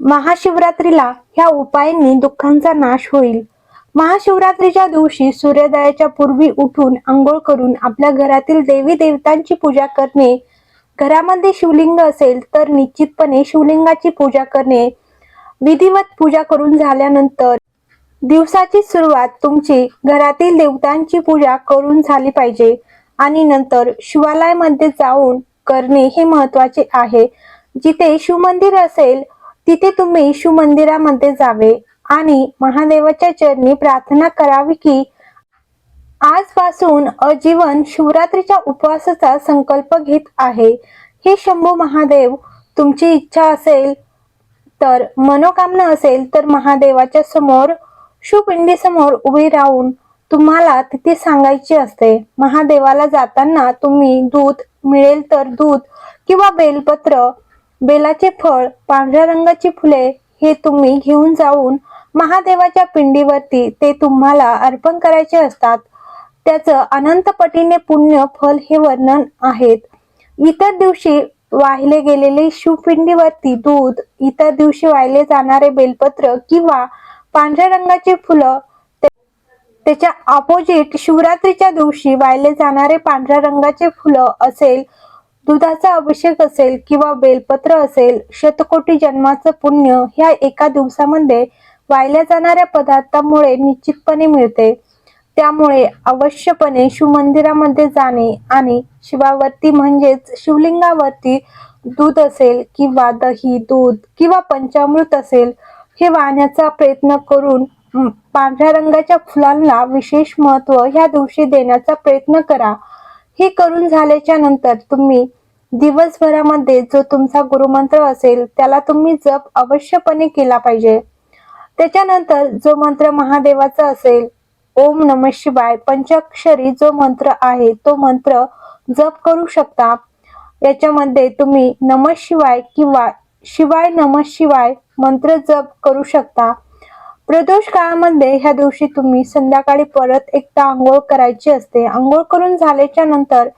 महाशिवरात्रीला ह्या उपायांनी दुःखांचा नाश होईल. महाशिवरात्रीच्या दिवशी सूर्योदयाच्या पूर्वी उठून आंघोळ करून आपल्या घरातील देवी देवतांची पूजा करणे. घरामध्ये शिवलिंग असेल तर निश्चितपणे शिवलिंगाची पूजा करणे. विधिवत पूजा करून झाल्यानंतर दिवसाची सुरुवात तुमची घरातील देवतांची पूजा करून झाली पाहिजे आणि नंतर शिवालयामध्ये जाऊन करणे हे महत्त्वाचे आहे. जिथे शिवमंदिर असेल तिथे तुम्ही शिवमंदिरामध्ये जावे आणि महादेवाच्या चरणी प्रार्थना करावी की आजपासून अजीवन शिवरात्रीच्या उपवासाचा संकल्प घेत आहे. हे शंभू महादेव तुमची इच्छा असेल तर मनोकामना असेल तर महादेवाच्या समोर शिवपिंडी समोर उभी राहून तुम्हाला तिथे सांगायची असते. महादेवाला जाताना तुम्ही दूध मिळेल तर दूध किंवा बेलपत्र बेलाचे फळ पांढऱ्या रंगाची फुले हे तुम्ही घेऊन जाऊन महादेवाच्या पिंडीवरती ते तुम्हाला अर्पण करायचे असतात. त्याचं अनंत पटीने पुण्य फल हे वर्णन आहेत. इतर दिवशी वाहिले गेलेले शिवपिंडीवरती दूध इतर दिवशी वाहिले जाणारे बेलपत्र किंवा पांढऱ्या रंगाची फुलं ते- त्याच्या अपोजिट शिवरात्रीच्या दिवशी वाहिले जाणारे पांढऱ्या रंगाचे फुलं असेल दुधाचा अभिषेक असेल किंवा बेलपत्र असेल शतकोटी जन्माचं पुण्य ह्या एका दिवसामध्ये वाहिल्या जाणाऱ्या पदार्थामुळे निश्चितपणे मिळते. त्यामुळे अवश्यपणे शिवमंदिरामध्ये जाणे आणि शिवावरती म्हणजेच शिवलिंगावरती दूध असेल किंवा दही दूध किंवा पंचामृत असेल हे वाहण्याचा प्रयत्न करून पांढऱ्या रंगाच्या फुलांना विशेष महत्त्व ह्या दिवशी देण्याचा प्रयत्न करा. हे करून झाल्याच्यानंतर तुम्ही दिवसभरामध्ये जो तुमचा गुरुमंत्र असेल त्याला तुम्ही जप अवश्यपणे केला पाहिजे. त्याच्यानंतर जो मंत्र महादेवाचा असेल ओम नम शिवाय पंचाक्षरी जो मंत्र आहे तो मंत्र जप करू शकता. याच्यामध्ये तुम्ही नम शिवाय किंवा शिवाय नम शिवाय मंत्र जप करू शकता. प्रदोष काळामध्ये ह्या दिवशी तुम्ही संध्याकाळी परत एकदा आंघोळ करायची असते. आंघोळ करून झाल्याच्यानंतर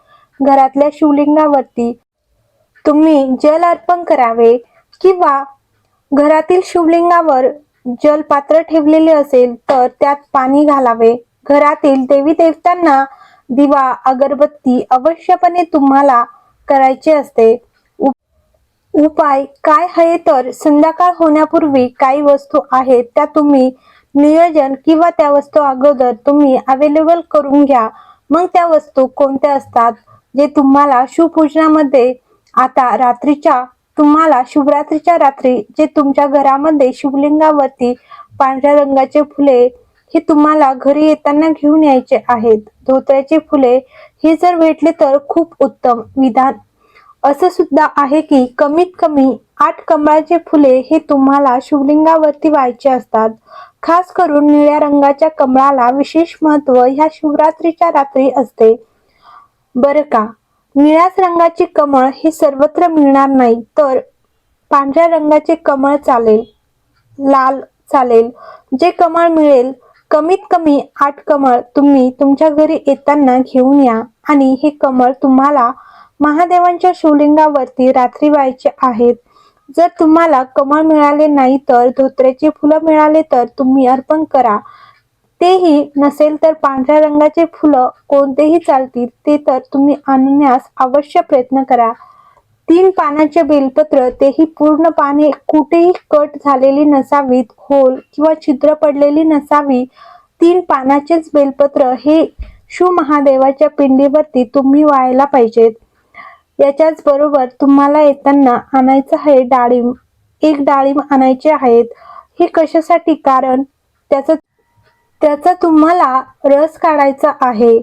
घरातल्या शिवलिंगावरती तुम्ही जल अर्पण करावे किंवा घरातील शिवलिंगावर जल पात्र ठेवलेले असेल तर त्यात पाणी घालावे. घरातील देवी देवतांना दिवा अगरबत्ती अवश्यपणे तुम्हाला करायचे असते. उपाय काय आहे तर संध्याकाळ होण्यापूर्वी काही वस्तू आहेत त्या तुम्ही नियोजन किंवा त्या वस्तू अगोदर तुम्ही अवेलेबल करून घ्या. मग त्या वस्तू कोणत्या असतात जे तुम्हाला शिवपूजनामध्ये आता रात्रीच्या तुम्हाला शिवरात्रीच्या रात्री जे तुमच्या घरामध्ये शिवलिंगावरती पांढऱ्या रंगाचे फुले हे तुम्हाला घरी येताना घेऊन यायचे आहेत. धोत्र्याचे फुले हे जर भेटले तर खूप उत्तम विधान असं सुद्धा आहे की कमीत कमी आठ कमळाचे फुले हे तुम्हाला शिवलिंगावरती व्हायचे असतात. खास करून निळ्या रंगाच्या कमळाला विशेष महत्त्व ह्या शिवरात्रीच्या रात्री असते. बरं का? निळ्याच रंगाचे कमळ हे सर्वत्र मिळणार नाही तर पांढऱ्या रंगाचे कमळ चालेल लाल चालेल. जे कमळ मिळेल कमीत कमी आठ कमळ तुम्ही तुमच्या घरी येताना घेऊन या आणि हे कमळ तुम्हाला महादेवांच्या शिवलिंगावरती रात्री व्हायचे आहेत. जर तुम्हाला कमळ मिळाले नाही तर धोत्र्याचे फुलं मिळाले तर तुम्ही अर्पण करा. तेही नसेल तर पांढऱ्या रंगाचे फुलं कोणतेही चालतील ते तर तुम्ही आणण्यास अवश्य प्रयत्न करा. तीन पानाचे बेलपत्र तेही पूर्ण पाने कुठेही कट झालेली नसावीत होल किंवा छिद्र पडलेली नसावी. तीन पानाचेच बेलपत्र हे शिव महादेवाच्या पिंडीवरती तुम्ही व्हायला पाहिजेत. याच्याच बरोबर तुम्हाला येताना आणायचं आहे डाळिंब एक डाळिंब आणायचे आहेत. हे कशासाठी? कारण त्याचं त्याचा तुम्हाला रस काढायचा आहे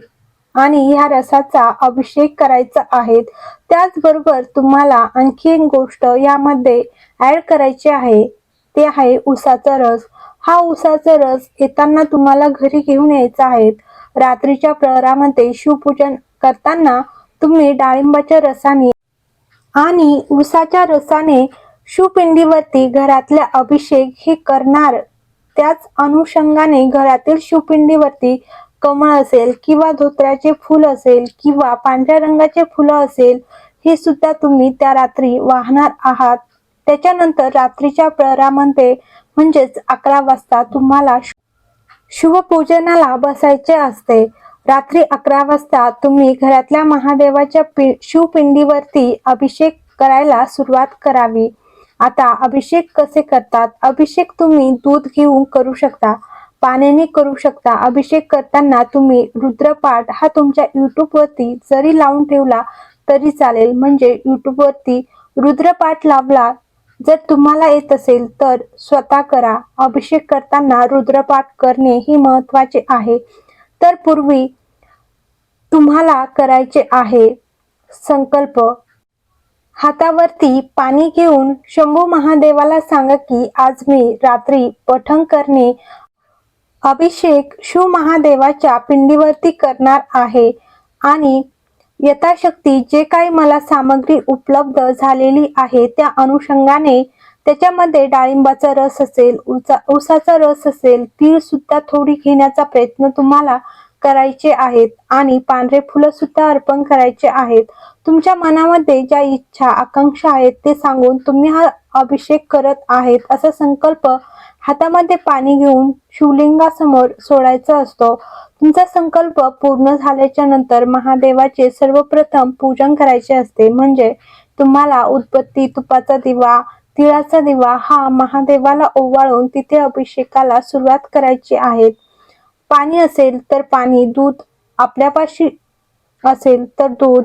आणि ह्या रसाचा अभिषेक करायचा आहे. त्याचबरोबर तुम्हाला आणखी एक गोष्ट यामध्ये ऍड करायची आहे. ते आहे उसाचा रस. हा उसाचा रस येताना तुम्हाला घरी घेऊन यायचा आहे. रात्रीच्या प्रहरामध्ये शिवपूजन करताना तुम्ही डाळिंबाच्या रसाने आणि उसाच्या रसाने शिवपिंडीवरती घरातल्या अभिषेक हे करणार. त्याच अनुषंगाने घरातील शिवपिंडीवरती कमळ असेल किंवा धोत्र्याचे फूल असेल किंवा पांढऱ्या रंगाचे फुलं असेल हे सुद्धा तुम्ही त्या रात्री वाहणार आहात. त्याच्यानंतर रात्रीच्या प्रहरामध्ये म्हणजेच अकरा वाजता तुम्हाला शुभपूजनाला बसायचे असते. रात्री अकरा वाजता तुम्ही घरातल्या महादेवाच्या पि शिवपिंडीवरती अभिषेक करायला सुरुवात करावी. आता अभिषेक कसे करतात? अभिषेक तुम्ही दूध घेऊन करू शकता पाण्याने करू शकता. अभिषेक करताना तुम्ही रुद्रपाठ हा तुमच्या युट्यूबवरती जरी लावून ठेवला तरी चालेल. म्हणजे युट्यूबवरती रुद्रपाठ लावला जर तुम्हाला येत असेल तर स्वतः करा. अभिषेक करताना रुद्रपाठ करणे हे महत्त्वाचे आहे. तर पूर्वी तुम्हाला करायचे आहे संकल्प. हातावरती पाणी घेऊन शंभू महादेवाला सांगा की आज मी रात्री पठण करणे अभिषेक शिव महादेवाच्या पिंडीवरती करणार आहे आणि यथाशक्ती जे काही मला सामग्री उपलब्ध झालेली आहे त्या अनुषंगाने त्याच्यामध्ये डाळिंबाचा रस असेल उसाचा रस असेल तीळ सुद्धा थोडी घेण्याचा प्रयत्न तुम्हाला करायचे आहेत आणि पांढरे फुलं सुद्धा अर्पण करायचे आहेत. तुमच्या मनामध्ये ज्या इच्छा आकांक्षा आहेत ते सांगून तुम्ही हा अभिषेक करत आहेत असा संकल्प हातामध्ये पाणी घेऊन शिवलिंगासमोर सोडायचा असतो. तुमचा संकल्प पूर्ण झाल्याच्यानंतर महादेवाचे सर्वप्रथम पूजन करायचे असते. म्हणजे तुम्हाला उत्पत्ती तुपाचा दिवा तिळाचा दिवा हा महादेवाला ओवाळून तिथे अभिषेकाला सुरुवात करायची आहे. पाणी असेल तर पाणी दूध आपल्यापाशी असेल तर दूध.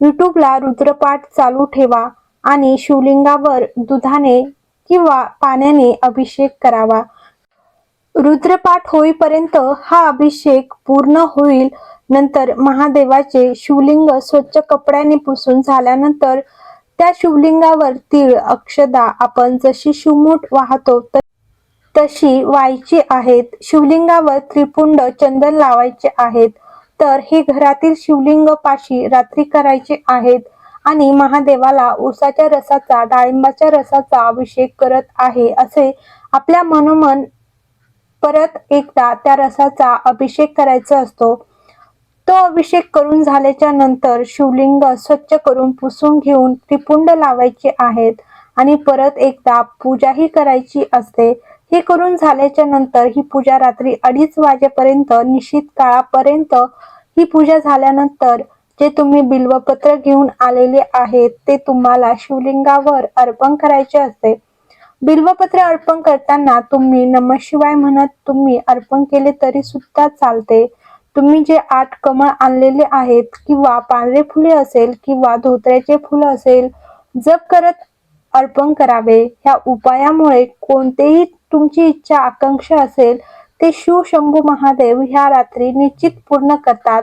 युट्यूबला रुद्रपाठ चालू ठेवा आणि शिवलिंगावर दुधाने किंवा पाण्याने अभिषेक करावा. रुद्रपाठ होईपर्यंत हा अभिषेक पूर्ण होईल. नंतर महादेवाचे शिवलिंग स्वच्छ कपड्याने पुसून झाल्यानंतर त्या शिवलिंगावर तीळ अक्षदा आपण जशी शिवमूठ वाहतो तशी व्हायची आहेत. शिवलिंगावर त्रिपुंड चंदन लावायचे आहेत. तर हे घरातील शिवलिंग पाशी रात्री करायचे आहेत आणि महादेवाला उसाच्या रसाचा डाळिंबाच्या रसाचा अभिषेक करत आहे असे आपल्या मनोमन परत एकदा त्या रसाचा अभिषेक करायचा असतो. तो अभिषेक करून झाल्याच्यानंतर शिवलिंग स्वच्छ करून पुसून घेऊन त्रिपुंड लावायचे आहेत आणि परत एकदा पूजाही करायची असते. हे करून झाल्याच्यानंतर ही पूजा रात्री अडीच वाजेपर्यंत निश्चित काळापर्यंत ही पूजा झाल्यानंतर जे तुम्ही बिल्वपत्र घेऊन आलेले आहेत ते तुम्हाला शिवलिंगावर अर्पण करायचे असते. बिल्वपत्र अर्पण करताना तुम्ही नम शिवाय म्हणत तुम्ही अर्पण केले तरी सुद्धा चालते. तुम्ही जे आठ कमळ आणलेले आहेत किंवा पांढरे फुले असेल किंवा धोत्र्याचे फुलं असेल जप करत अर्पण करावे. ह्या उपायामुळे कोणतेही तुमची इच्छा आकांक्षा असेल ते शिव शंभू महादेव ह्या रात्री निश्चित पूर्ण करतात.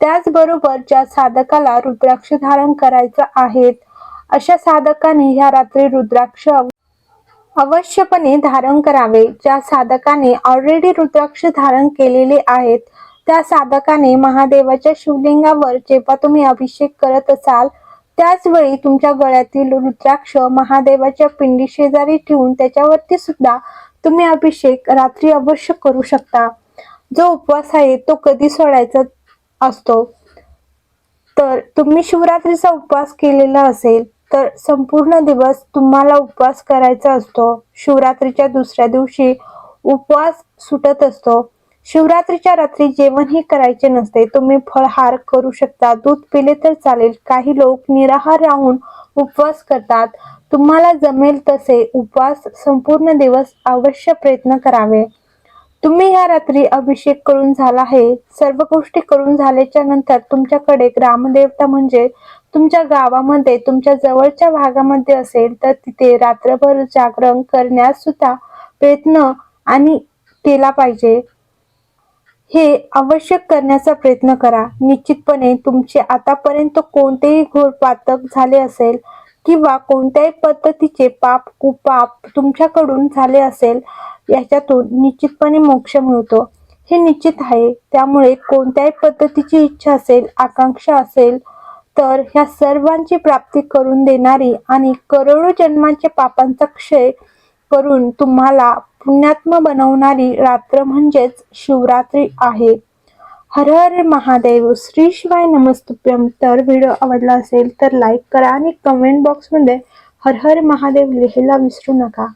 त्याचबरोबर ज्या साधकाला रुद्राक्ष धारण करायचं आहेत अशा साधकाने ह्या रात्री रुद्राक्ष अवश्यपणे धारण करावे. ज्या साधकाने ऑलरेडी रुद्राक्ष धारण केलेले आहेत त्या साधकाने महादेवाच्या शिवलिंगावर जेव्हा तुम्ही अभिषेक करत असाल त्याच वेळी तुमच्या गळ्यातील रुद्राक्ष महादेवाच्या पिंडी शेजारी ठेवून त्याच्यावरती सुद्धा तुम्ही अभिषेक रात्री अवश्य करू शकता. जो उपवास आहे तो कधी सोडायचा असतो? तर तुम्ही शिवरात्रीचा उपवास केलेला असेल तर संपूर्ण दिवस तुम्हाला उपवास करायचा असतो. शिवरात्रीच्या दुसऱ्या दिवशी उपवास सुटत असतो. शिवरात्रीच्या रात्री जेवणही करायचे नसते. तुम्ही फळहार करू शकता. दूध पिले तर चालेल. काही लोक निराहार राहून उपवास करतात. तुम्हाला जमेल तसे उपवास संपूर्ण दिवस अवश्य प्रयत्न करावे. तुम्ही या रात्री अभिषेक करून झाला आहे. सर्व गोष्टी करून झाल्याच्यानंतर तुमच्याकडे ग्रामदेवता म्हणजे तुमच्या गावामध्ये तुमच्या जवळच्या भागामध्ये असेल तर तिथे रात्रभर जागरण करण्यास सुद्धा प्रयत्न आणि केला पाहिजे. हे आवश्यक करण्याचा प्रयत्न करा. निश्चितपणे तुमचे आतापर्यंत कोणतेही घोर पातक झाले असेल किंवा कोणत्याही पद्धतीचे पाप कुपाप तुमच्याकडून झाले असेल याच्यातून निश्चितपणे मोक्ष मिळतो. हे निश्चित आहे. त्यामुळे कोणत्याही पद्धतीची इच्छा असेल आकांक्षा असेल तर ह्या सर्वांची प्राप्ती करून देणारी आणि करोडो जन्मांच्या पापांचा क्षय करून तुम्हाला पुण्यात्म बनवणारी रात्र म्हणजेच शिवरात्री आहे. हर हर महादेव श्री शिवाय नमस्तुभ्यम. तर व्हिडिओ आवडला असेल तर लाईक करा आणि कमेंट बॉक्समध्ये हर हर महादेव लिहायला विसरू नका.